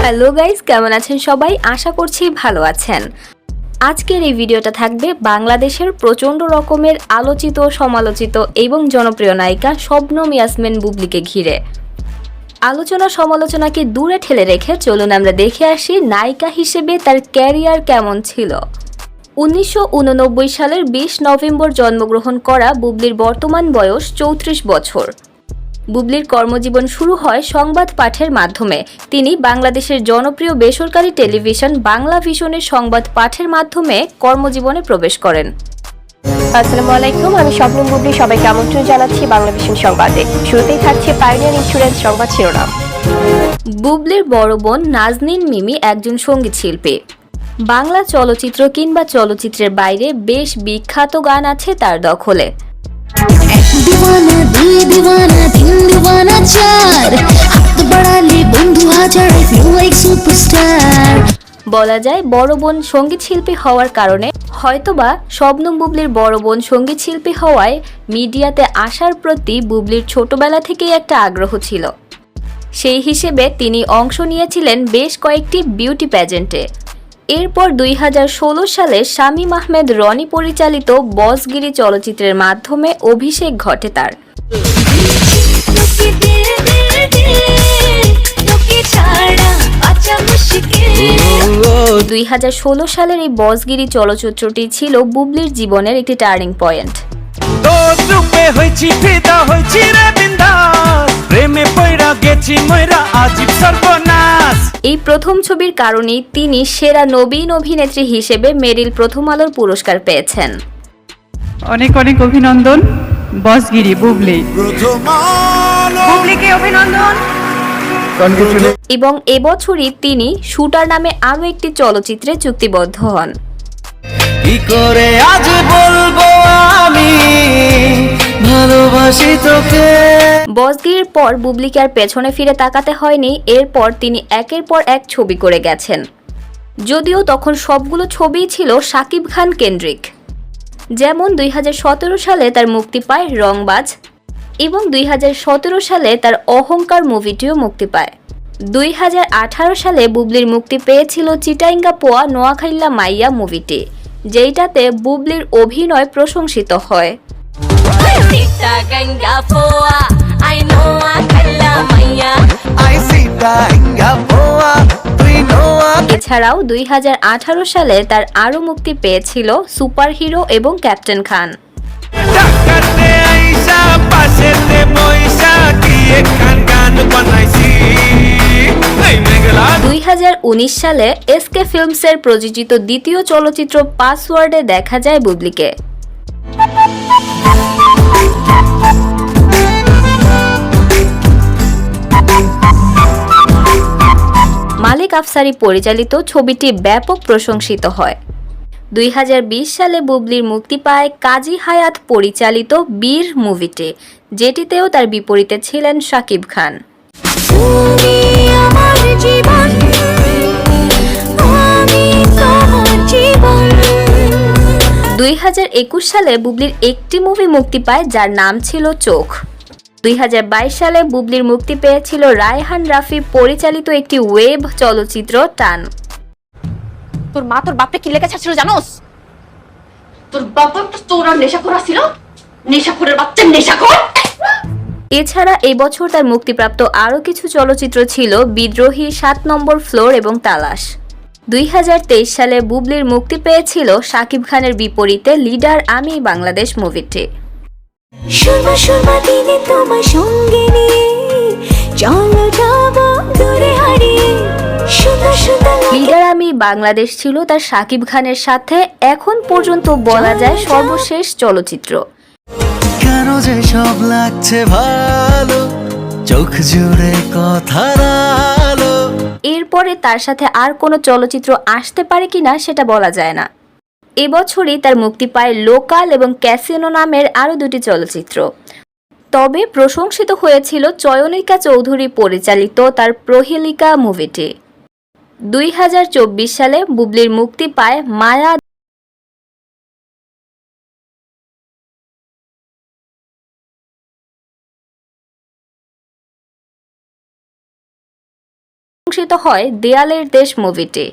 Hello guys কেমন আছেন সবাই? আশা করছি ভালো আছেন। আজকের এই ভিডিওটা থাকবে বাংলাদেশের প্রচণ্ড রকমের আলোচিত, সমালোচিত এবং জনপ্রিয় নায়িকা শবনম ইয়াসমিন বুবলিকে ঘিরে। আলোচনা, সমালোচনাকে দূরে ঠেলে রেখে চলুন আমরা দেখে আসি নায়িকা হিসেবে তার ক্যারিয়ার কেমন ছিল। উনিশশো উননব্বই সালের বিশ নভেম্বর জন্মগ্রহণ করা বুবলির বর্তমান বয়স চৌত্রিশ বছর। বুবলির কর্মজীবন শুরু হয় সংবাদ পাঠের মাধ্যমে। তিনি বাংলাদেশের জনপ্রিয় বেসরকারি টেলিভিশন বাংলা ভিশনের সংবাদ পাঠের মাধ্যমে কর্মজীবনে প্রবেশ করেন। আসসালামু আলাইকুম আমি স্বপ্ন বুবলি। সবাইকে আমন্ত্রণ জানাচ্ছি বাংলাদেশের সংবাদে। শুরুতেই থাকছে পাইনিয়ার ইন্স্যুরেন্স সংবাদ শিরোনাম। বুবলির বড় বোন নাজনীন মিমি একজন সংগীত শিল্পী। বাংলা চলচ্চিত্র কিংবা চলচ্চিত্রের বাইরে বেশ বিখ্যাত গান আছে তার দখলে। বলা যায় বড় বোন সংগীত শিল্পী হওয়ার কারণে হয়তোবা শবনম বুবলির বড় বোন সংগীত শিল্পী হওয়ায় মিডিয়াতে আসার প্রতি বুবলির ছোটবেলা থেকেই একটা আগ্রহ ছিল। সেই হিসেবে তিনি অংশ নিয়েছিলেন বেশ কয়েকটি বিউটি প্যাজেন্টে। এরপর দুই হাজার ষোলো সালে শামীম আহমেদ রনি পরিচালিত বসগিরি চলচ্চিত্রের মাধ্যমে অভিষেক ঘটে তার। তোকে দিল দিল দিল তোকে ছাড়া বাঁচা মুশকিল দুই সালের এই বসগিরি চলচ্চিত্রটি ছিল বুবলির জীবনের একটি টার্নিং পয়েন্ট। প্রেমে গেছি ময়রা আজিব সর্বনাশ। এই প্রথম ছবির কারণেই তিনি সেরা নবীন অভিনেত্রী হিসেবে মেরিল প্রথম আলোর পুরস্কার পেয়েছেন। অনেক অনেক অভিনন্দন বসগিরি বুবলি। বুবলিকে অভিনন্দন। এবং এবছরই তিনি শুটার নামে আরও একটি চলচ্চিত্রে চুক্তিবদ্ধ হন। কি করে আজ বলব আমি? ভালোবাসি তোকে। বসগিরির পর বুবলিকে আর পেছনে ফিরে তাকাতে হয়নি, এরপর তিনি একের পর এক ছবি করে গেছেন। যদিও তখন সবগুলো ছবিই ছিল শাকিব খান কেন্দ্রিক। যেমন দুই হাজার সতেরো সালে তার মুক্তি পায় রংবাজ এবং দুই হাজার সতেরো সালে তার অহংকার মুভিটিও মুক্তি পায়। দুই হাজার আঠারো সালে বুবলির মুক্তি পেয়েছিল চিটাইঙ্গা পোয়া নোয়াখাইল্লা মাইয়া মুভিটি, যেইটাতে বুবলির অভিনয় প্রশংসিত হয়। Sita ganga poa I know I kalla maya আই সিটা ইঙ্গা পোয়া এছাড়াও দুই হাজার আঠারো সালে তার আরও মুক্তি পেয়েছিল সুপারহিরো এবং ক্যাপ্টেন খান। দুই সালে এসকে ফিল্মসের প্রযোজিত দ্বিতীয় চলচ্চিত্র পাসওয়ার্ডে দেখা যায় বুবলিকে। মালিক আফসারি পরিচালিত ছবিটি ব্যাপক প্রশংসিত হয়। দুই হাজার বিশ সালে বুবলির মুক্তি পায় কাজী হায়াত পরিচালিত বীর মুভিটি যেটিতেও তার বিপরীতে ছিলেন শাকিব খান। দুই সালে বুবলির একটি মুভি মুক্তি পায় যার নাম ছিল চোখ। দুই হাজার বাইশ সালে বুবলির মুক্তি পেয়েছিল রায়হান রাফি পরিচালিত একটি ওয়েব চলচ্চিত্র টান। তোর মা তোর বাপরে কি লেখা ছাড়ছিল জানোস? তোর বাবা তো তোর আর নেশাখোর ছিল নেশাখোরের বাচ্চা নেশাখোর? এছাড়া এবছর তার মুক্তিপ্রাপ্ত আরও কিছু চলচ্চিত্র ছিল বিদ্রোহী সাত নম্বর ফ্লোর এবং তালাশ। দুই হাজার তেইশ সালে বুবলির মুক্তি পেয়েছিল শাকিব খানের বিপরীতে লিডার আমি বাংলাদেশ মুভিটি দিনে তোমার সঙ্গে নিয়ে চলো যাব দূরে হারিয়ে। লিডার আমি বাংলাদেশ ছিল তার শাকিব খানের সাথে এখন পর্যন্ত বলা যায় সর্বশেষ চলচ্চিত্র। কেন যে সব লাগছে ভালো চোখ জুড়ে কথার আলো এরপরে তার সাথে আর কোনো চলচ্চিত্র আসতে পারে কিনা সেটা বলা যায় না। এবছরই তার মুক্তি পায় লোকাল এবং ক্যাসিনো নামের আরও দুটি চলচ্চিত্র। তবে প্রশংসিত হয়েছিল চয়নিকা চৌধুরী পরিচালিত তার প্রহেলিকা মুভিটি। দুই হাজার চব্বিশ সালে বুবলির মুক্তি পায় মায়া প্রশংসিত হয় দেয়ালের দেশ মুভিটি।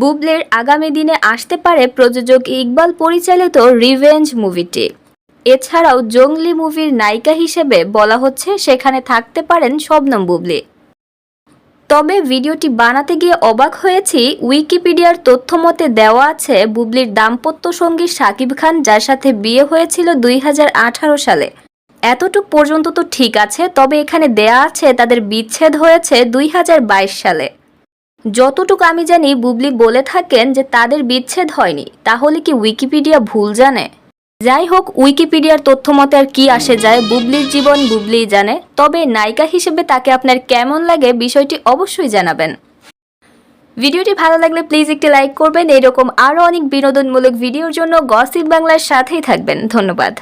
বুবলির আগামী দিনে আসতে পারে প্রযোজক ইকবাল পরিচালিত রিভেঞ্জ মুভিটি। এছাড়াও জঙ্গলি মুভির নায়িকা হিসেবে বলা হচ্ছে সেখানে থাকতে পারেন শবনম বুবলি। তবে ভিডিওটি বানাতে গিয়ে অবাক হয়েছি, উইকিপিডিয়ার তথ্য মতে দেওয়া আছে বুবলির দাম্পত্য সঙ্গী শাকিব খান, যার সাথে বিয়ে হয়েছিল দুই হাজার আঠারো সালে। এতটুক পর্যন্ত তো ঠিক আছে, তবে এখানে দেয়া আছে তাদের বিচ্ছেদ হয়েছে দুই হাজার বাইশ সালে। যতটুকু আমি জানি, বুবলি বলে থাকেন যে তাদের বিচ্ছেদ হয়নি। তাহলে কি উইকিপিডিয়া ভুল জানে? যাই হোক, উইকিপিডিয়ার তথ্য মতে আর কি আসে যায়, বুবলির জীবন বুবলিই জানে। তবে নায়িকা হিসেবে তাকে আপনার কেমন লাগে বিষয়টি অবশ্যই জানাবেন। ভিডিওটি ভালো লাগলে প্লিজ একটি লাইক করবেন। এরকম আরও অনেক বিনোদনমূলক ভিডিওর জন্য গসিপ বাংলার সাথেই থাকবেন। ধন্যবাদ।